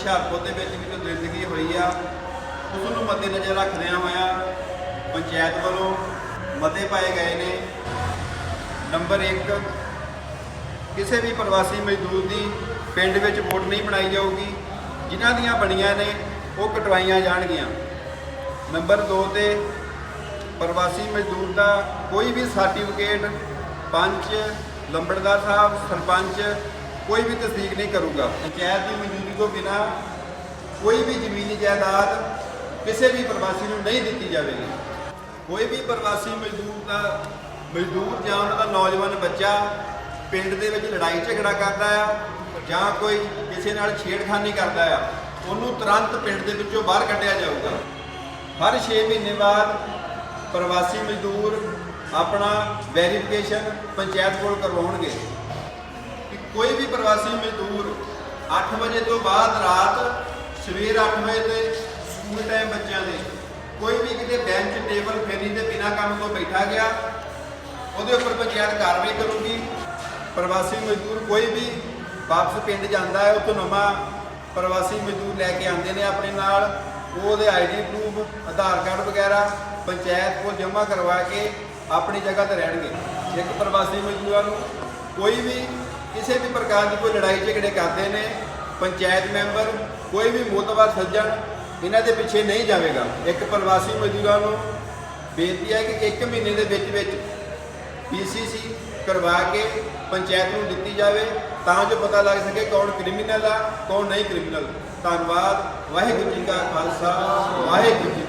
ਹੁਸ਼ਿਆਰਪੁਰ ਦੇ ਵਿੱਚ ਵੀ ਜੋ ਜ਼ਿੰਦਗੀ ਹੋਈ ਆ, ਉਸ ਨੂੰ ਮੱਦੇਨਜ਼ਰ ਰੱਖਦਿਆਂ ਹੋਇਆ ਪੰਚਾਇਤ ਵੱਲੋਂ ਮਤੇ ਪਾਏ ਗਏ ਨੇ। ਨੰਬਰ 1 ਕਿਸੇ ਵੀ ਪ੍ਰਵਾਸੀ ਮਜ਼ਦੂਰ ਦੀ ਪਿੰਡ ਵਿੱਚ ਵੋਟ ਨਹੀਂ ਬਣਾਈ ਜਾਊਗੀ, ਜਿਨ੍ਹਾਂ ਦੀਆਂ ਬਣੀਆਂ ਨੇ, ਉਹ ਕਟਵਾਈਆਂ ਜਾਣਗੀਆਂ। ਨੰਬਰ 2 ਤੇ ਪ੍ਰਵਾਸੀ ਮਜ਼ਦੂਰ ਦਾ ਕੋਈ ਵੀ ਸਰਟੀਫਿਕੇਟ, ਪੰਚ, ਲੰਬੜਦਾਰ ਸਾਹਿਬ, ਸਰਪੰਚ ਕੋਈ ਵੀ ਤਸਦੀਕ ਨਹੀਂ ਕਰੂਗਾ। ਪੰਚਾਇਤ ਦੀ ਮਨਜ਼ੂਰੀ ਤੋਂ ਬਿਨਾ ਕੋਈ ਵੀ ਜ਼ਮੀਨੀ ਜਾਇਦਾਦ ਕਿਸੇ ਵੀ ਪ੍ਰਵਾਸੀ ਨੂੰ ਨਹੀਂ ਦਿੱਤੀ ਜਾਵੇਗੀ। ਕੋਈ ਵੀ ਪ੍ਰਵਾਸੀ ਮਜ਼ਦੂਰ ਦਾ ਮਜ਼ਦੂਰ ਜਾਂ ਉਹਨਾਂ ਦਾ ਨੌਜਵਾਨ ਬੱਚਾ ਪਿੰਡ ਦੇ ਵਿੱਚ ਲੜਾਈ ਝਗੜਾ ਕਰਦਾ ਆ ਜਾਂ ਕੋਈ ਕਿਸੇ ਨਾਲ ਛੇੜਖਾਨੀ ਕਰਦਾ ਆ, ਉਹਨੂੰ ਤੁਰੰਤ ਪਿੰਡ ਦੇ ਵਿੱਚੋਂ ਬਾਹਰ ਕੱਢਿਆ ਜਾਊਗਾ। ਹਰ 6 ਮਹੀਨੇ ਬਾਅਦ ਪ੍ਰਵਾਸੀ ਮਜ਼ਦੂਰ ਆਪਣਾ ਵੈਰੀਫਿਕੇਸ਼ਨ ਪੰਚਾਇਤ ਕੋਲ ਕਰਵਾਉਣਗੇ। ਕੋਈ ਵੀ ਪ੍ਰਵਾਸੀ ਮਜ਼ਦੂਰ 8 ਵਜੇ ਤੋਂ ਬਾਅਦ ਰਾਤ ਸਵੇਰ 8 ਵਜੇ ਤੇ ਸਕੂਲ ਟਾਈਮ ਬੱਚਿਆਂ ਦੇ, ਕੋਈ ਵੀ ਕਿਤੇ ਬੈਂਚ ਟੇਬਲ ਫੇਰੀ ਦੇ ਬਿਨਾਂ ਕੰਮ ਤੋਂ ਬੈਠਾ ਗਿਆ, ਉਹਦੇ ਉੱਪਰ ਪੰਚਾਇਤ ਕਾਰਵਾਈ ਕਰੂਗੀ। ਪ੍ਰਵਾਸੀ ਮਜ਼ਦੂਰ ਕੋਈ ਵੀ ਵਾਪਸ ਪਿੰਡ ਜਾਂਦਾ ਹੈ, ਉੱਥੋਂ ਨਵਾਂ ਪ੍ਰਵਾਸੀ ਮਜ਼ਦੂਰ ਲੈ ਕੇ ਆਉਂਦੇ ਨੇ ਆਪਣੇ ਨਾਲ। ਉਹ ਉਹਦੇ ਆਈਡੀ ਪ੍ਰੂਫ ਆਧਾਰ ਕਾਰਡ ਵਗੈਰਾ, ਪੰਚਾਇਤ ਕੋਲ ਜਮ੍ਹਾਂ ਕਰਵਾ ਕੇ ਆਪਣੀ ਜਗ੍ਹਾ ਤੇ ਰਹਿਣਗੇ। ਇੱਕ ਪ੍ਰਵਾਸੀ ਮਜ਼ਦੂਰਾਂ ਨੂੰ ਕੋਈ ਵੀ ਕਿਸੇ ਵੀ ਪ੍ਰਕਾਰ ਦੀ ਕੋਈ ਲੜਾਈ ਝਗੜੇ ਕਰਦੇ ਨੇ, ਪੰਚਾਇਤ ਮੈਂਬਰ, ਕੋਈ ਵੀ ਮੋਤਬਰ ਸੱਜਣ, ਇਹਨਾਂ ਦੇ ਪਿੱਛੇ ਨਹੀਂ ਜਾਵੇਗਾ। ਇੱਕ ਪ੍ਰਵਾਸੀ ਮਜ਼ਦੂਰਾਂ ਨੂੰ ਬੇਨਤੀ ਹੈ ਕਿ ਇੱਕ ਮਹੀਨੇ ਦੇ ਵਿੱਚ ਵਿੱਚ ਪੀਸੀਸੀ ਕਰਵਾ ਕੇ ਪੰਚਾਇਤ ਨੂੰ ਦਿੱਤੀ ਜਾਵੇ, ਤਾਂ ਜੋ ਪਤਾ ਲੱਗ ਸਕੇ ਕੌਣ ਕ੍ਰਿਮੀਨਲ ਆ, ਕੌਣ ਨਹੀਂ ਕ੍ਰਿਮੀਨਲ। ਧੰਨਵਾਦ, ਵਾਹਿਗੁਰੂ ਜੀ ਕਾ ਖਾਲਸਾ, ਵਾਹਿਗੁਰੂ ਜੀ